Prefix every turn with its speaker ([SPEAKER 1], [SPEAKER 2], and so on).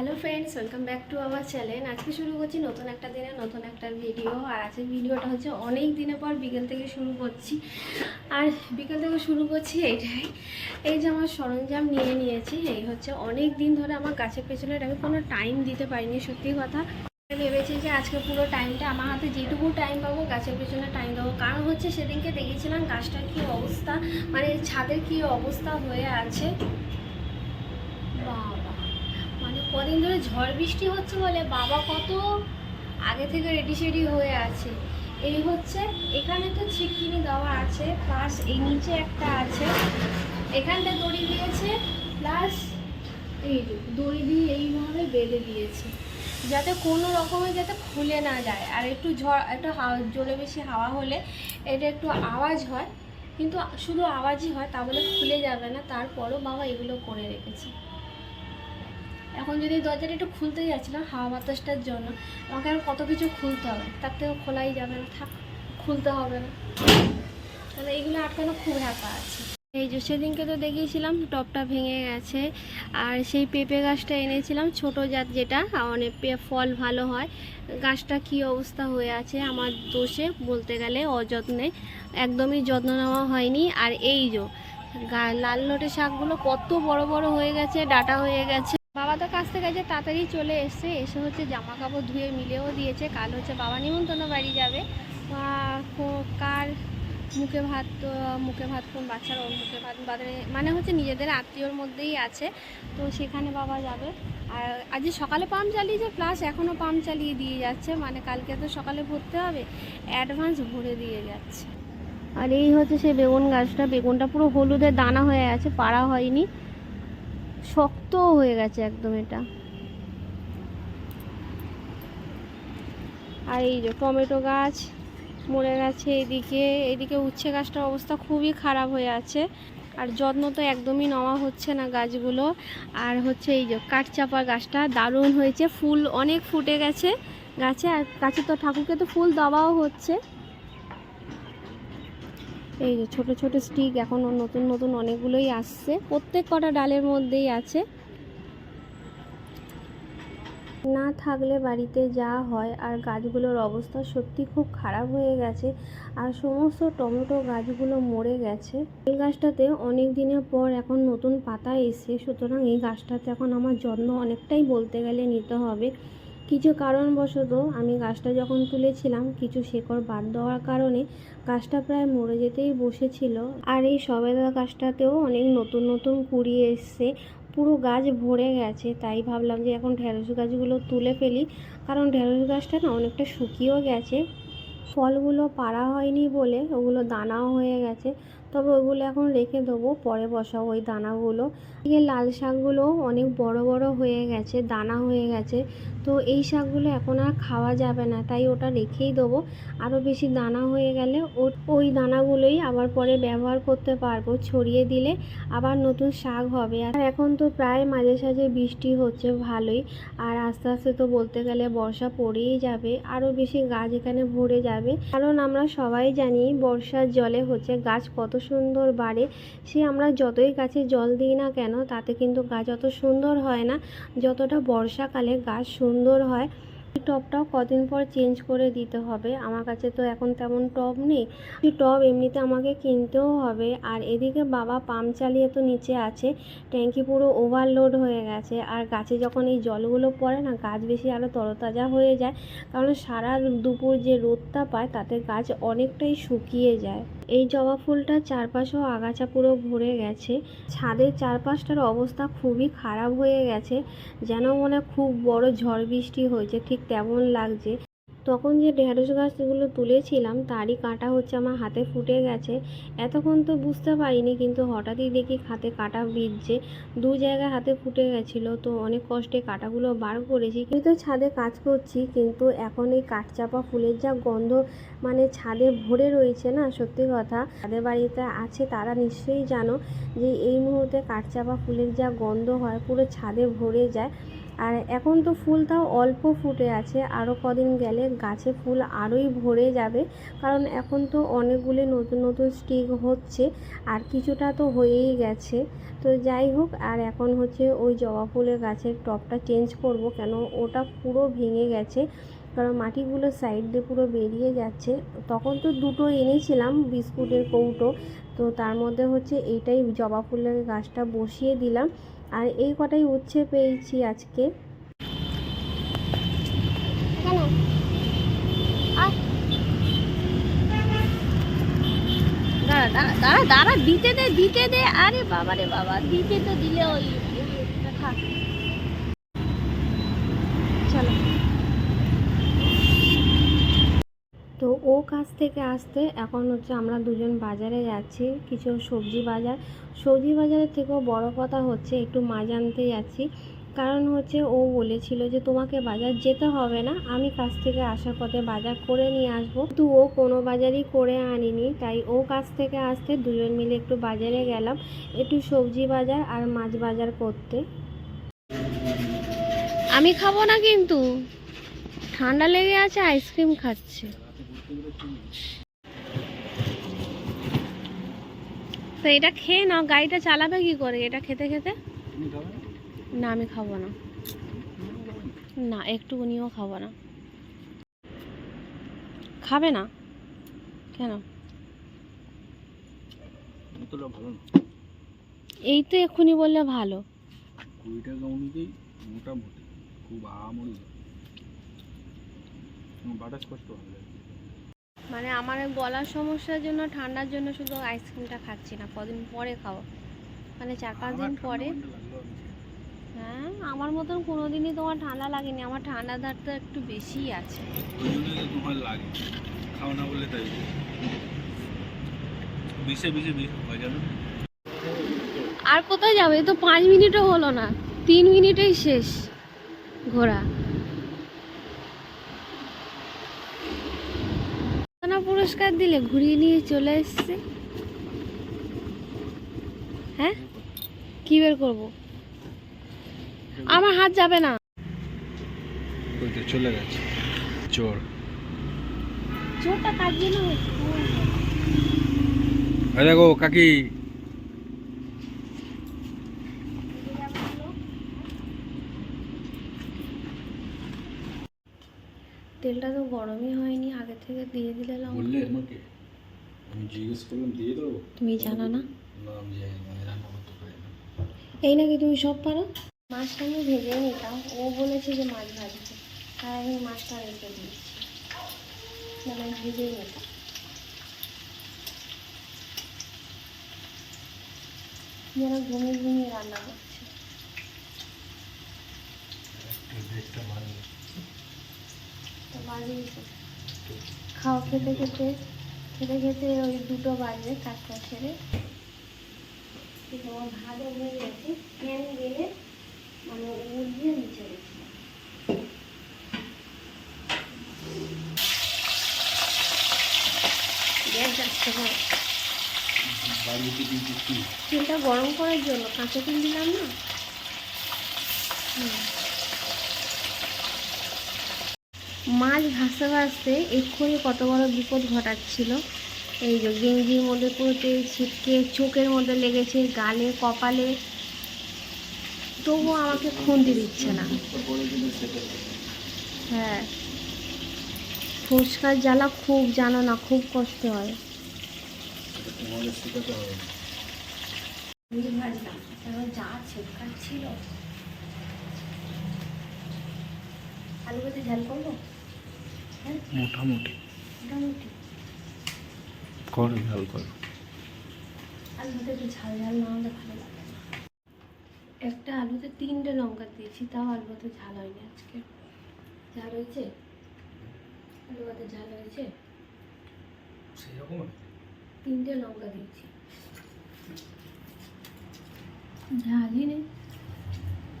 [SPEAKER 1] Hello friends welcome back to our channel আজকে শুরু করছি নতুন একটা দিনে নতুন একটা ভিডিও আর আজকের ভিডিওটা হচ্ছে অনেক দিনের পর বিকেল থেকে শুরু করছি। আর বিকেল থেকে শুরু করছি এইটাই। এই যে আমার সরঞ্জাম নিয়ে নিয়েছি, এই হচ্ছে অনেক দিন ধরে আমার গাছের পেছনে আমি কোনো টাইম দিতে পারিনি, সত্যি কথা। ভেবেছি যে আজকে পুরো টাইমটা আমার হাতে যেটুকু টাইম পাবো, গাছের পেছনে টাইম দেবো। কারণ হচ্ছে সেদিনকে দেখেছিলাম গাছটার কী অবস্থা মানে ছাদের কী অবস্থা হয়ে আছে। কদিন ধরে ঝড় বৃষ্টি হচ্ছে বলে বাবা কত আগে থেকে রেডি সেডি হয়ে আছে। এই হচ্ছে, এখানে তো ছিটকিনি দেওয়া আছে প্লাস এই নিচে একটা আছে। এখানটা দড়ি দিয়েছে প্লাস এই দড়ি দিয়ে এইভাবে বেঁধে দিয়েছে। যাতে কোনো রকমের যাতে খুলে না যায়। আর একটু ঝড়, একটু হাওয়া জোরে বেশি হাওয়া হলে এটা একটু আওয়াজ হয়। কিন্তু শুধু আওয়াজই হয়, তা বলে খুলে যাবে না। তারপরও বাবা এগুলো করে রেখেছে। এখন যদি দরজাটা একটু খুলতে যাচ্ছিলাম, হাওয়া বাতাসটার জন্য, আমাকে আর কত কিছু খুলতে হবে। তার থেকে খোলাই যাবে না, থাক, খুলতে হবে না। তাহলে এইগুলো আটকানো খুব হ্যাপা আছে। এই যে সেদিনকে তো দেখিয়েছিলাম, টপটা ভেঙে গেছে, আর সেই পেঁপে গাছটা এনেছিলাম, ছোট জাত যেটা অনেক পে- ফল ভালো হয়। গাছটা কি অবস্থা হয়ে আছে আমার দোষে বলতে গেলে অযত্নে, একদমই যত্ন নেওয়া হয়নি। আর এই যে লাল লটে শাকগুলো কত বড় বড় হয়ে গেছে, ডাটা হয়ে গেছে। বাবা তো কাছ থেকে গেছে তাড়াতাড়ি চলে এসছে, এসে হচ্ছে জামা কাপড় ধুয়ে মিলেও দিয়েছে, কাল হচ্ছে বাবা নিমন্ত্রণ বাড়ি যাবে। কার মুখে ভাত মুখে ভাত কোন বাচ্চার ওর মুখে ভাত? বাদে মানে হচ্ছে নিজেদের আত্মীয়র মধ্যেই আছে। তো সেখানে বাবা যাবে। আর আজ সকালে পাম্প চালিয়েছে প্লাস এখনও পাম্প চালিয়ে দিয়ে যাচ্ছে। মানে কালকে তো সকালে ভরতে হবে অ্যাডভান্স ভরে দিয়ে যাচ্ছে। আর এই হচ্ছে সেই বেগুন গাছটা, বেগুনটা পুরো হলুদের দানা হয়ে আছে, পাড়া হয়নি। শক্ত হয়ে গেছে একদম এটা। আর এই যে টমেটো গাছ মরে গেছে এদিকে এদিকে উচ্ছে গাছটার অবস্থা খুবই খারাপ হয়ে আছে। আর যত্ন তো একদমই নেওয়া হচ্ছে না গাছগুলো। আর হচ্ছে এই যে কাঠচাপা গাছটা দারুণ হয়েছে, ফুল অনেক ফুটে গেছে গাছে। আর গাছে তো ঠাকুরকে তো ফুল দেওয়াও হচ্ছে। এই যে ছোট ছোট স্টিক এখনও নতুন নতুন অনেকগুলোই আসছে। প্রত্যেক কটা ডালের মধ্যেই আছে। না থাকলে বাড়িতে যা হয় আর গাছগুলোর অবস্থা সত্যি খুব খারাপ হয়ে গেছে আর সমস্ত টমেটো গাছগুলো মরে গেছে। এই গাছটাতে অনেক দিনের পর এখন নতুন পাতা এসে সুতরাং এই গাছটাতে এখন আমার যত্ন অনেকটাই বলতে গেলে নিতে হবে। কিছু কারণবশত আমি গাছটা যখন তুলেছিলাম, কিছু শেকড় বাদ দেওয়ার কারণে গাছটা প্রায় মরে যেতেই বসেছিল। আর এই সবেদা গাছটাতেও অনেক নতুন নতুন কুড়ি এসছে পুরো গাছ ভরে গেছে, তাই ভাবলাম যে এখন ঢেঁড়স গাছগুলো তুলে ফেলি। কারণ ঢেঁড়স গাছটা না অনেকটা শুকিয়েও গেছে। ফলগুলো পাড়া হয়নি বলে, ওগুলো দানাও হয়ে গেছে। তবে ওইগুলো এখন রেখে দেবো, পরে বসাবো। ওই দানাগুলো, এদিকে লাল শাকগুলোও অনেক বড় বড় হয়ে গেছে, দানা হয়ে গেছে। তো এই শাকগুলো এখন আর খাওয়া যাবে না, তাই ওটা রেখেই দেবো। আরও বেশি দানা হয়ে গেলে ওই দানাগুলোই আবার পরে ব্যবহার করতে পারব, ছড়িয়ে দিলে আবার নতুন শাক হবে। আর এখন তো প্রায় মাঝে সাঝে বৃষ্টি হচ্ছে, ভালোই। আর আস্তে আস্তে তো বলতে গেলে বর্ষা পড়েই যাবে আরও বেশি গাছ এখানে ভরে যাবে। কারণ আমরা সবাই জানি বর্ষার জলে হচ্ছে গাছ কত সুন্দর বাড়ে, সে আমরা যতই গাছে জল দিই না কেন, তাতে কিন্তু গাছ অত সুন্দর হয় না। যতটা বর্ষাকালে গাছ সুন্দর হয়, এই টবটাও কদিন পর চেঞ্জ করে দিতে হবে। আমার কাছে তো এখন তেমন টব নেই। এই টব এমনিতে আমাকে কিনতেও হবে। আর এদিকে বাবা পাম্প চালিয়ে তো নিচে আছে। ট্যাঙ্কি পুরো ওভারলোড হয়ে গেছে। আর গাছে যখন এই জলগুলো পড়ে না, গাছ বেশি আরও তরতাজা হয়ে যায়। কারণ সারা দুপুর যে রোদটা পায়, তাতে গাছ অনেকটাই শুকিয়ে যায়। এই জবা ফুলটা চারপাশেও আগাছা পুরো ভরে গেছে। ছাদের চারপাশটার অবস্থা খুবই খারাপ হয়ে গেছে, যেন মনে খুব বড় ঝড় বৃষ্টি হয়েছে, ঠিক তেমন লাগছে। তখন যে ঢেঁড়স গাছগুলো তুলেছিলাম, তারই কাঁটা হচ্ছে আমার হাতে ফুটে গেছে। এতক্ষণ তো বুঝতে পারিনি, কিন্তু হঠাৎই দেখি হাতে কাঁটা বিঁধছে দু জায়গায় হাতে ফুটে গেছিল, তো অনেক কষ্টে কাঁটাগুলো বার করেছি। কিন্তু ছাদে কাজ করছি, কিন্তু এখন এই কাঠচাপা ফুলের যা গন্ধ মানে ছাদে ভরে রয়েছে না, সত্যি কথা। যাদের বাড়িতে আছে তারা নিশ্চয়ই জানো যে এই মুহূর্তে কাঠচাপা ফুলের যা গন্ধ হয়, পুরো ছাদে ভরে যায়। আর এখন তো ফুল তাও অল্প ফুটে আছে। আরও কদিন গেলে গাছে ফুল আরোই ভরে যাবে। কারণ এখন তো অনেকগুলি নতুন নতুন স্টিক হচ্ছে আর কিছুটা তো হয়েই গেছে। তো যাই হোক, আর এখন হচ্ছে ওই জবা ফুলের গাছের টবটা চেঞ্জ করব কেন ওটা পুরো ভেঙে গেছে। কারণ মাটিগুলো সাইড দিয়ে পুরো বেরিয়ে যাচ্ছে। তখন তো দুটো এনেছিলাম বিস্কুটের কৌটো। তো তার মধ্যে হচ্ছে এইটাই জবা ফুলের গাছটা বসিয়ে দিলাম। আর এই কটাই উচ্ছে পেয়েছি আজকে। দাঁড়া দাঁড়া দিতে দে দিতে দে। আরে বাবা রে বাবা দিতে তো দিলে ওই থাক চলো তো ও কাছ থেকে আসতে এখন হচ্ছে আমরা দুজন বাজারে যাচ্ছি, কিছু সবজি বাজার। সবজি বাজারের থেকেও বড় কথা হচ্ছে একটু মাছ আনতে যাচ্ছি। কারণ হচ্ছে ও বলেছিল যে তোমাকে বাজার যেতে হবে না, আমি কাছ থেকে আসার পথে বাজার করে নিয়ে আসব। কিন্তু ও কোনো বাজারই করে আনিনি, তাই ও কাছ থেকে আসতে দুজন মিলে একটু বাজারে গেলাম, একটু সবজি বাজার আর মাছ বাজার করতে। আমি খাব না কিন্তু। ঠান্ডা লেগে আছে, আইসক্রিম খাচ্ছে। তো এটা খেয়ে নাও গাড়িটা চালাবে কি করে? এটা খেতে খেতে? না? আমি খাব না। না একটুকুনিও খাব না। খাবে না? কেন? এই তো এক্ষুনি বললে ভালো।
[SPEAKER 2] কুড়ি টাকা অনুযায়ী মোটামুটি খুব আহামরি। বাটাস কষ্ট ভালো লাগে
[SPEAKER 1] মানে আমার গলার সমস্যার জন্য ঠান্ডার জন্য শুধু আইসক্রিমটা খাচ্ছি না কদিন পরে খাব। মানে চার পাঁচ দিন পরে। হ্যাঁ আমার মতন কোনো দিনই তোমার ঠান্ডা লাগেনি আমার ঠান্ডা ধার তো একটু বেশিই আছে।
[SPEAKER 2] ওই জন্যই তো তোমার লাগে। খাও না বলে তাই। বিষে বিষে হয়ে যাবে
[SPEAKER 1] আর কোথায় যাবে? তো পাঁচ মিনিটও হলো না। তিন মিনিটেই শেষ ঘোরা না পুরস্কার দিলে ঘুরিয়ে নিয়ে চলে এসছে। হ্যাঁ? কি বের করব? আমার হাত যাবে না।
[SPEAKER 2] চলে গেছে। চোর।
[SPEAKER 1] চোরটা কার জন্য হয়েছে?
[SPEAKER 2] দেখো কাকি।
[SPEAKER 1] তেলটা তো গরমই হয়নি আগে থেকে দিয়ে দিলে
[SPEAKER 2] বললে আমাকে? আমি জিজ্ঞেস করলাম দিয়ে দেবো?
[SPEAKER 1] তুমি জানো না?
[SPEAKER 2] না আমি জানি না রান্না করতে পারি না।
[SPEAKER 1] এই নাকি তুমি সব পারো? মাছটা আমি ভেজে নিতাম ও বলেছে যে মাছ ভাজতে তাই আমি মাছটা রেখে দিয়েছি। মানে ভেজে নিতাম। যেন ঘুমিয়ে ঘুমিয়ে রান্না করছে।
[SPEAKER 2] ভালো
[SPEAKER 1] তো খাওয়া খেতে খেতে খেতে খেতে ওই দুটো বাজে কাজটা ছেড়ে। তোমার ভালো হয়ে গেছে। ফ্যান গেলে মানে নিচে তেলটা গরম করার জন্য কাঁচা তেল দিলাম না। হুম। মাছ ভাসতে ভাসতে এক্ষুনি কত বড় বিপদ ঘটাচ্ছিল। এই যে গেঞ্জির মধ্যে পুরো ছিটকে, চোখের মধ্যে লেগেছে, গালে, কপালে। তবুও আমাকে খুন্তি দিচ্ছে না। হ্যাঁ। ফুচকার জ্বালা খুব জানো না, খুব কষ্ট হয়। যা ছিল ঝাল করব?
[SPEAKER 2] মোটামুটি।
[SPEAKER 1] মোটামুটি
[SPEAKER 2] কর ঝাল কর।
[SPEAKER 1] একটু ঝাল ঝাল না হলে ভালো লাগে না একটা আলুতে তিনটে লঙ্কা দিয়েছি তাও আলু ভাতে ঝাল হয়নি আজকে। ঝাল হয়েছে? আলু ভাতে ঝাল হয়েছে?
[SPEAKER 2] সেরকম
[SPEAKER 1] তিনটে লঙ্কা দিয়েছি। ঝালই নেই।